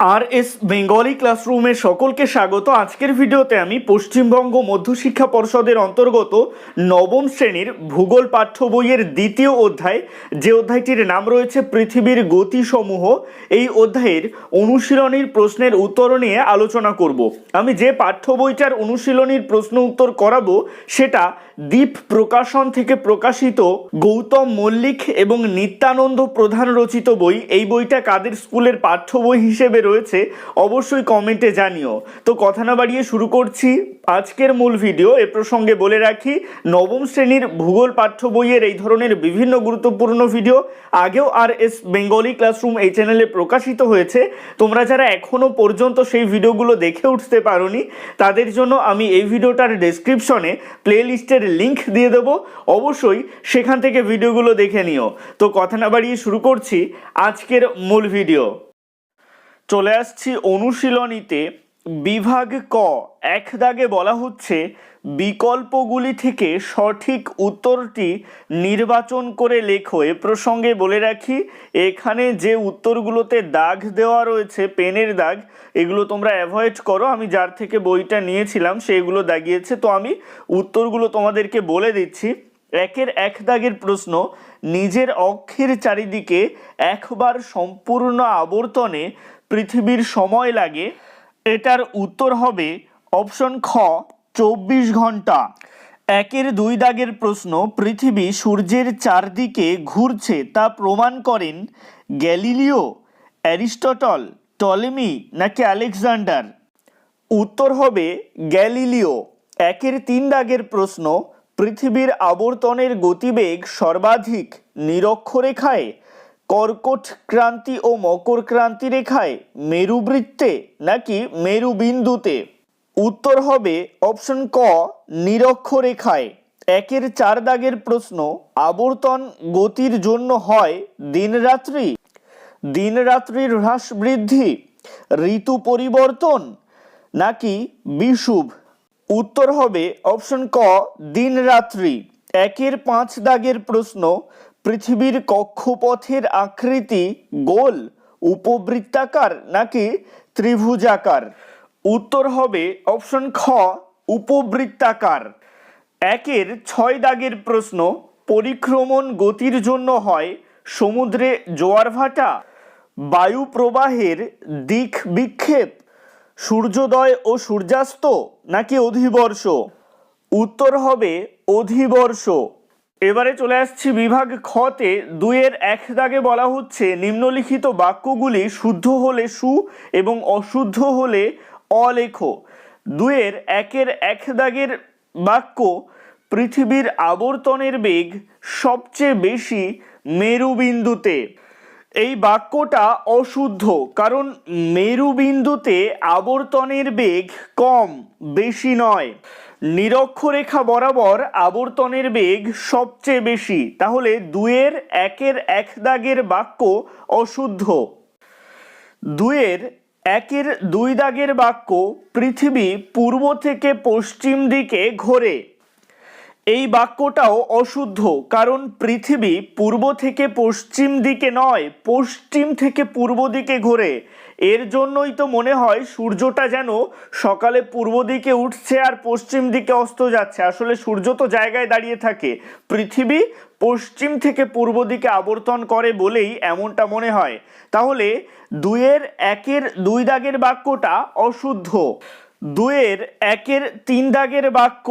আর S Bengali ক্লাসরুমে সকলকে স্বাগত। আজকের ভিডিওতে আমি পশ্চিমবঙ্গ মধ্যশিক্ষা পর্ষদের অন্তর্গত নবম শ্রেণির ভূগোল পাঠ্য বইয়ের দ্বিতীয় অধ্যায়, যে অধ্যায়টির নাম রয়েছে পৃথিবীর গতিসমূহ, এই অধ্যায়ের অনুশীলনীর প্রশ্নের উত্তর নিয়ে আলোচনা করব। আমি যে পাঠ্য বইটার অনুশীলনীর প্রশ্ন উত্তর করাবো, সেটা দ্বীপ প্রকাশন থেকে প্রকাশিত গৌতম মল্লিক এবং নিত্যানন্দ প্রধান রচিত বই। এই বইটা কাদের স্কুলের পাঠ্য বই হিসেবে রয়েছে, অবশ্যই কমেন্টে জানিও। তো কথা না বাড়িয়ে শুরু করছি আজকের মূল ভিডিও। এ প্রসঙ্গে বলে রাখি, নবম শ্রেণির ভূগোল পাঠ্য বইয়ের এই ধরনের বিভিন্ন গুরুত্বপূর্ণ ভিডিও আগেও আর এস বেঙ্গলি ক্লাসরুম এই চ্যানেলে প্রকাশিত হয়েছে। তোমরা যারা এখনও পর্যন্ত সেই ভিডিওগুলো দেখে উঠতে পারোনি, তাদের জন্য আমি এই ভিডিওটার ডেসক্রিপশনে প্লে লিস্টের লিঙ্ক দিয়ে দেবো। অবশ্যই সেখান থেকে ভিডিওগুলো দেখে নিও। তো কথা না বাড়িয়ে শুরু করছি আজকের মূল ভিডিও। চলে আসছি অনুশীলনীতে। বিভাগ ক, এক দাগে বলা হচ্ছে, বিকল্পগুলি থেকে সঠিক উত্তরটি নির্বাচন করে লেখো। এ প্রসঙ্গে বলে রাখি, এখানে যে উত্তরগুলোতে দাগ দেওয়া রয়েছে, পেনের দাগ, এগুলো তোমরা অ্যাভয়েড করো। আমি যার থেকে বইটা নিয়েছিলাম, সেগুলো দাগিয়েছে। তো আমি উত্তরগুলো তোমাদেরকে বলে দিচ্ছি। একের এক দাগের প্রশ্ন, নিজের অক্ষের চারিদিকে একবার সম্পূর্ণ আবর্তনে পৃথিবীর সময় লাগে, এটার উত্তর হবে অপশন খ, চব্বিশ ঘণ্টা। একের দুই দাগের প্রশ্ন, পৃথিবী সূর্যের চারদিকে ঘুরছে তা প্রমাণ করেন গ্যালিলিও, অ্যারিস্টটল, টলেমি নাকি আলেকজান্ডার? উত্তর হবে গ্যালিলিও। একের তিন দাগের প্রশ্ন, পৃথিবীর আবর্তনের গতিবেগ সর্বাধিক নিরক্ষরেখায় কর্কট ক্রান্তি ও মকর ক্রান্তি রেখায় মেরুবৃত্তে নাকি মেরুবিন্দুতে? উত্তর হবে অপশন ক নিরক্ষরেখায় একের চার দাগের প্রশ্ন, আবর্তন গতির জন্য হয় দিনরাত্রি? দিনরাত্রির হ্রাস বৃদ্ধি, ঋতু পরিবর্তন নাকি বিষুব উত্তর হবে অপশন ক, দিনরাত্রি। একের পাঁচ দাগের প্রশ্ন পৃথিবীর কক্ষপথের আকৃতি গোল, উপবৃত্তাকার নাকি ত্রিভুজাকার? উত্তর হবে অপশন খ, উপবৃত্তাকার। একের ছয় দাগের প্রশ্ন, পরিক্রমণ গতির জন্য হয় সমুদ্রে জোয়ার ভাটা বায়ু প্রবাহের দিক বিক্ষেপ, সূর্যোদয় ও সূর্যাস্ত নাকি অধিবর্ষ? উত্তর হবে অধিবর্ষ। এবারে চলে আসছি বিভাগ খতে দুইয়ের এক দাগে বলা হচ্ছে, নিম্নলিখিত বাক্যগুলি শুদ্ধ হলে সু এবং অশুদ্ধ হলে অলেখ। দুয়ের একের এক দাগের বাক্য, পৃথিবীর আবর্তনের বেগ সবচেয়ে বেশি মেরুবিন্দুতে। এই বাক্যটা অশুদ্ধ, কারণ মেরুবিন্দুতে আবর্তনের বেগ কম, বেশি নয়। নিরক্ষরেখা বরাবর আবর্তনের বেগ সবচেয়ে বেশি। তাহলে দুয়ের একের এক দাগের বাক্য অশুদ্ধ। দুয়ের একের দুই দাগের বাক্য পৃথিবী পূর্ব থেকে পশ্চিম দিকে ঘোরে। এই বাক্যটাও অশুদ্ধ, কারণ পৃথিবী পূর্ব থেকে পশ্চিম দিকে নয়, পশ্চিম থেকে পূর্ব দিকে ঘোরে। এর জন্যই তো মনে হয় সূর্যটা যেন সকালে পূর্ব দিকে উঠছে আর পশ্চিম দিকে অস্ত যাচ্ছে। আসলে সূর্য তো জায়গায় দাঁড়িয়ে থাকে। পৃথিবী পশ্চিম থেকে পূর্ব দিকে আবর্তন করে বলেই এমনটা মনে হয়। তাহলে দুইয়ের একের দুই দাগের বাক্যটা অশুদ্ধ। দুইয়ের একের তিন দাগের বাক্য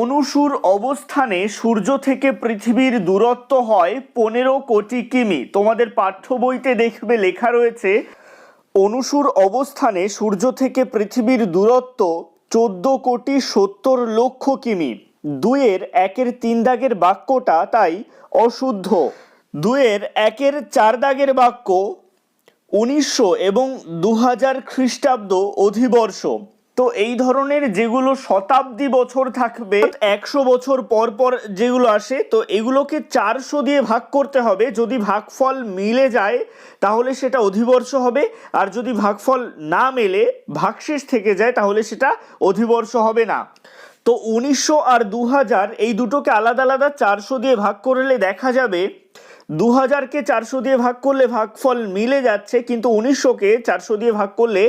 অনুসুর অবস্থানে সূর্য থেকে পৃথিবীর দূরত্ব হয় পনেরো কোটি কিমি। তোমাদের পাঠ্য বইতে দেখবে লেখা রয়েছে, অনুসুর অবস্থানে সূর্য থেকে পৃথিবীর দূরত্ব চোদ্দ কোটি সত্তর লক্ষ কিমি। দুইয়ের একের তিন দাগের বাক্যটা তাই অশুদ্ধ। দুয়ের একের চার দাগের বাক্য উনিশশো এবং দু হাজার খ্রিস্টাব্দ অধিবর্ষ। তো এই ধরনের যেগুলো শতাব্দী বছর থাকবে, একশো বছর পর পর যেগুলো আসে, তো এগুলোকে চারশো দিয়ে ভাগ করতে হবে। যদি ভাগফল মিলে যায়, তাহলে সেটা অধিবর্ষ হবে। আর যদি ভাগফল না মেলে, ভাগশেষ থেকে যায়, তাহলে সেটা অধিবর্ষ হবে না। তো উনিশশো আর দু হাজার এই দুটোকে আলাদা আলাদা চারশো দিয়ে ভাগ করলে দেখা যাবে দু হাজারকে চারশো দিয়ে ভাগ করলে ভাগফল মিলে যাচ্ছে, কিন্তু উনিশশোকে চারশো দিয়ে ভাগ করলে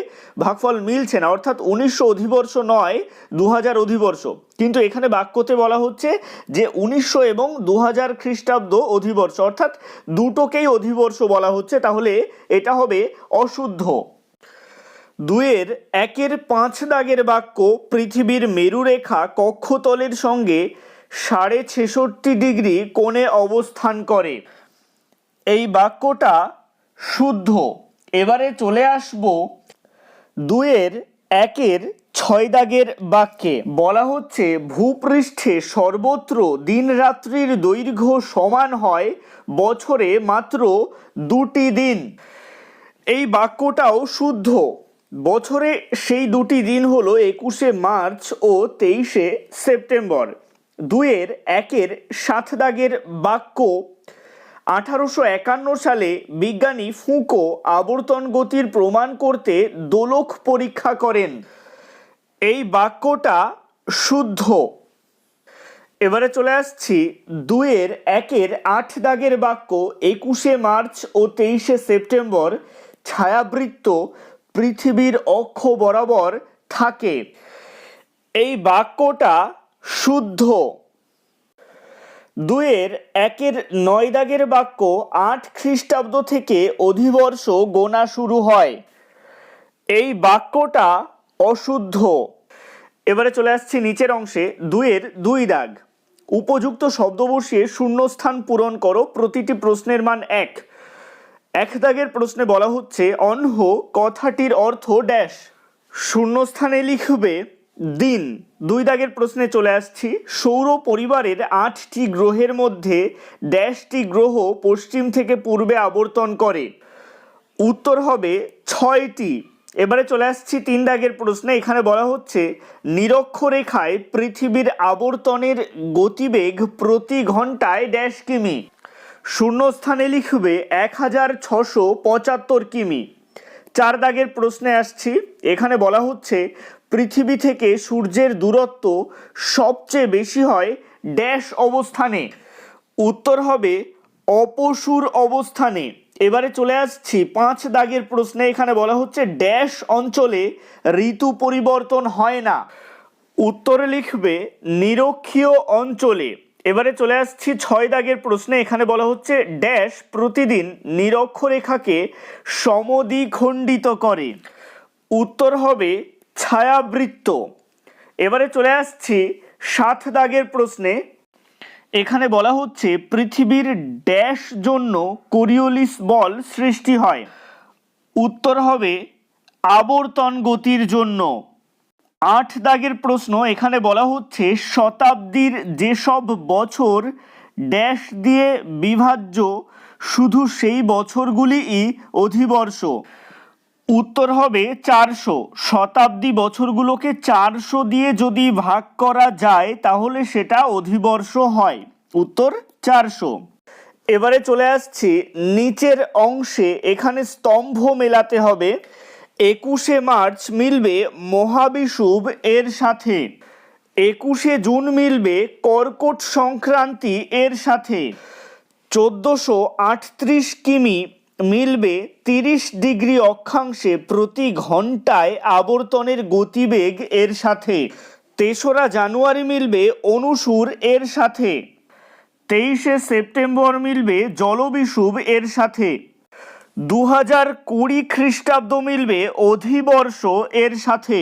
ভাগফল মিলছে না। অর্থাৎ উনিশশো অধিবর্ষ নয় দু হাজার অধিবর্ষ। কিন্তু এখানে বাক্যতে বলা হচ্ছে যে উনিশশো এবং দু হাজার খ্রিস্টাব্দ অধিবর্ষ, অর্থাৎ দুটোকেই অধিবর্ষ বলা হচ্ছে, তাহলে এটা হবে অশুদ্ধ। দুয়ের একের পাঁচ দাগের বাক্য, পৃথিবীর মেরুরেখা কক্ষতলের সঙ্গে সাড়ে ছেষট্টি ডিগ্রি কোণে অবস্থান করে। এই বাক্যটা শুদ্ধ। এবারে চলে আসব দুয়ের একের ছয় দাগের বাক্যে। বলা হচ্ছে, ভূপৃষ্ঠে সর্বত্র দিন রাত্রির দৈর্ঘ্য সমান হয় বছরে মাত্র দুটি দিন। এই বাক্যটাও শুদ্ধ। বছরে সেই দুটি দিন হলো একুশে মার্চ ও তেইশে সেপ্টেম্বর। দুয়ের একের সাত দাগের বাক্য আঠারোশো একান্ন সালে বিজ্ঞানী ফুঁকো আবর্তন গতির প্রমাণ করতে দোলক পরীক্ষা করেন। এই বাক্যটা শুদ্ধ। এবারে চলে আসছি দুয়ের একের আট দাগের বাক্য একুশে মার্চ ও তেইশে সেপ্টেম্বর। ছায়াবৃত্ত পৃথিবীর অক্ষ বরাবর থাকে। এই বাক্যটা শুদ্ধ। দুয়ের একের নয় দাগের বাক্য আট খ্রিস্টাব্দ থেকে অধিবর্ষ গোনা শুরু হয়। এই বাক্যটা অশুদ্ধ। এবারে চলে আসছি নিচের অংশে, দুইয়ের দুই দাগ। উপযুক্ত শব্দ বসিয়ে শূন্যস্থান পূরণ করো, প্রতিটি প্রশ্নের মান এক। এক দাগের প্রশ্নে বলা হচ্ছে, অনহ কথাটির অর্থ ড্যাশ। শূন্যস্থানে লিখবে দিন। দুই দাগের প্রশ্নে চলে আসছি। সৌর পরিবারের আটটি গ্রহের মধ্যে ড্যাশটি গ্রহ পশ্চিম থেকে পূর্বে আবর্তন করে। উত্তর হবে ছয়টি। এবারে চলে আসছি তিন দাগের প্রশ্নে। এখানে বলা হচ্ছে, নিরক্ষরেখায় পৃথিবীর আবর্তনের গতিবেগ প্রতি ঘন্টায় ড্যাশ কিমি। শূন্যস্থানে লিখবে এক হাজার ছশো পঁচাত্তর কিমি। চার দাগের প্রশ্নে আসছি। এখানে বলা হচ্ছে পৃথিবী থেকে সূর্যের দূরত্ব সবচেয়ে বেশি হয় ড্যাশ অবস্থানে। উত্তর হবে অপসুর অবস্থানে। এবারে চলে আসছি পাঁচ দাগের প্রশ্নে। এখানে বলা হচ্ছে ড্যাশ অঞ্চলে ঋতু পরিবর্তন হয় না। উত্তরে লিখবে নিরক্ষীয় অঞ্চলে। এবারে চলে আসছি ছয় দাগের প্রশ্নে। এখানে বলা হচ্ছে ড্যাশ প্রতিদিন নিরক্ষরেখাকে সমদ্বিখণ্ডিত করে। উত্তর হবে ছায়াবৃত্ত। এবারে চলে আসছি সাত দাগের প্রশ্নে। এখানে বলা হচ্ছে, পৃথিবীর ড্যাশ জন্য কোরিওলিস বল সৃষ্টি হয়। উত্তর হবে, আবর্তন গতির জন্য। আট দাগের প্রশ্ন, এখানে বলা হচ্ছে, শতাব্দীর যেসব বছর ড্যাশ দিয়ে বিভাজ্য, শুধু সেই বছরগুলিই অধিবর্ষ। উত্তর হবে চারশো। শতাব্দী বছরগুলোকে চারশো দিয়ে যদি ভাগ করা যায়, তাহলে সেটা অধিবর্ষ হয়। উত্তর চারশো। এবারে চলে আসছি নিচের অংশে। এখানে স্তম্ভ মেলাতে হবে। একুশে মার্চ মিলবে মহাবিষুব এর সাথে। একুশে জুন মিলবে কর্কট সংক্রান্তি এর সাথে। চোদ্দোশো আটত্রিশ কিমি মিলবে তিরিশ ডিগ্রি অক্ষাংশে প্রতি ঘন্টায় আবর্তনের গতিবেগ এর সাথে। তেসরা জানুয়ারি মিলবে অনুসুর এর সাথে। তেইশে সেপ্টেম্বর মিলবে জলবিষুব এর সাথে। দু হাজার কুড়ি খ্রিস্টাব্দ মিলবে অধিবর্ষ এর সাথে।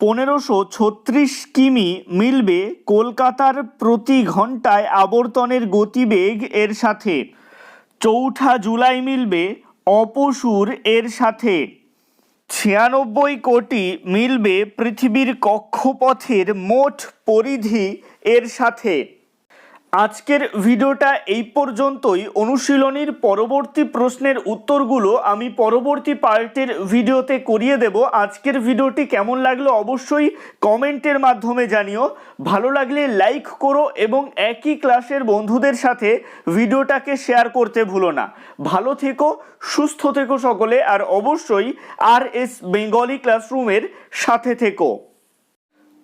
পনেরোশো ছত্রিশ কিমি মিলবে কলকাতার প্রতি ঘন্টায় আবর্তনের গতিবেগ এর সাথে। চৌঠা জুলাই মিলবে অপসুর এর সাথে। ছিয়ানব্বই কোটি মিলবে পৃথিবীর কক্ষপথের মোট পরিধি এর সাথে। আজকের ভিডিওটা এই পর্যন্তই। অনুশীলনীর পরবর্তী প্রশ্নের উত্তরগুলো আমি পরবর্তী পার্টের ভিডিওতে করিয়ে দেব। আজকের ভিডিওটি কেমন লাগল অবশ্যই কমেন্টের মাধ্যমে জানিও। ভালো লাগলে লাইক করো এবং একই ক্লাসের বন্ধুদের সাথে ভিডিওটাকে শেয়ার করতে ভুলো না। ভালো থেকো, সুস্থ থেকো সকলে, আর অবশ্যই আর এস বেঙ্গলি ক্লাসরুমের সাথে থেকো।